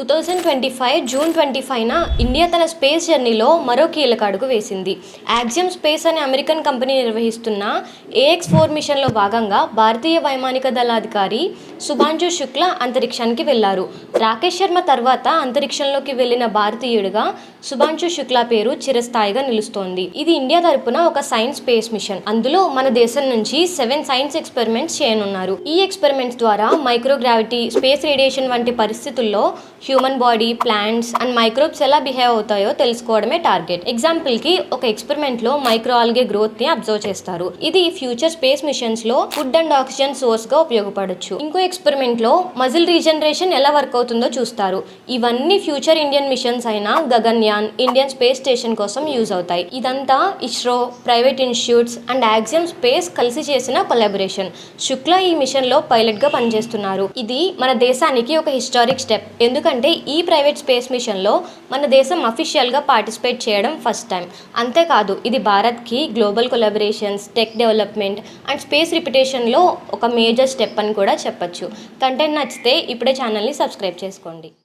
Two thousand twenty five June twenty ఫైవ్న India తన space జర్నీలో మరో కీలక అడుగు వేసింది. యాక్సియం స్పేస్ అనే అమెరికన్ కంపెనీ నిర్వహిస్తున్న ఏఎక్స్ ఫోర్ మిషన్లో భాగంగా భారతీయ వైమానిక దళాధికారి సుభాంజు శుక్ల అంతరిక్షానికి వెళ్ళారు. రాకేష్ శర్మ తర్వాత అంతరిక్షంలోకి వెళ్ళిన భారతీయుడిగా సుభాంశు శుక్ల పేరు చిరస్థాయిగా నిలుస్తోంది. ఇది ఇండియా తరపున ఒక సైన్స్ స్పేస్ మిషన్. అందులో మన దేశం నుంచి సెవెన్ సైన్స్ ఎక్స్పెరిమెంట్స్ చేయనున్నారు. ఈ ఎక్స్పెరిమెంట్స్ ద్వారా మైక్రోగ్రావిటీ స్పేస్ రేడియేషన్ వంటి పరిస్థితుల్లో human body plants and microbes ఎలా బిహేవ్ అవుతాయో తెలుసుకోవడమే టార్గెట్. ఎగ్జాంపుల్కి ఒక ఎక్స్పెరిమెంట్లో మైక్రో ఆల్గే గ్రోత్ని అబ్జర్వ్ చేస్తారు. ఇది ఫ్యూచర్ స్పేస్ మిషన్స్లో ఫుడ్ అండ్ ఆక్సిజన్ సోర్స్గా ఉపయోగపడొచ్చు. ఇంకో ఎక్స్పెరిమెంట్లో మజిల్ రీజనరేషన్ ఎలా వర్క్ అవుతుందో చూస్తారు. ఇవన్నీ ఫ్యూచర్ ఇండియన్ మిషన్స్ అయిన గగన్యాన్ ఇండియన్ స్పేస్ స్టేషన్ కోసం యూజ్ అవుతాయి. ఇదంతా ISRO private institutes and Axiom space కలిసి చేసిన కొలాబరేషన్. శుక్ల ఈ మిషన్లో పైలట్గా పనిచేస్తున్నారు. ఇది మన దేశానికి ఒక హిస్టారిక్ స్టెప్. ఎందుకంటే ఎందుకంటే ఈ ప్రైవేట్ స్పేస్ మిషన్లో మన దేశం అఫీషియల్గా పార్టిసిపేట్ చేయడం ఫస్ట్ టైం. అంతేకాదు ఇది భారత్కి global collaborations tech development and space రిపిటేషన్లో ఒక మేజర్ స్టెప్ అని కూడా చెప్పచ్చు. కంటెంట్ నచ్చితే ఇప్పుడే ఛానల్ని సబ్స్క్రైబ్ చేసుకోండి.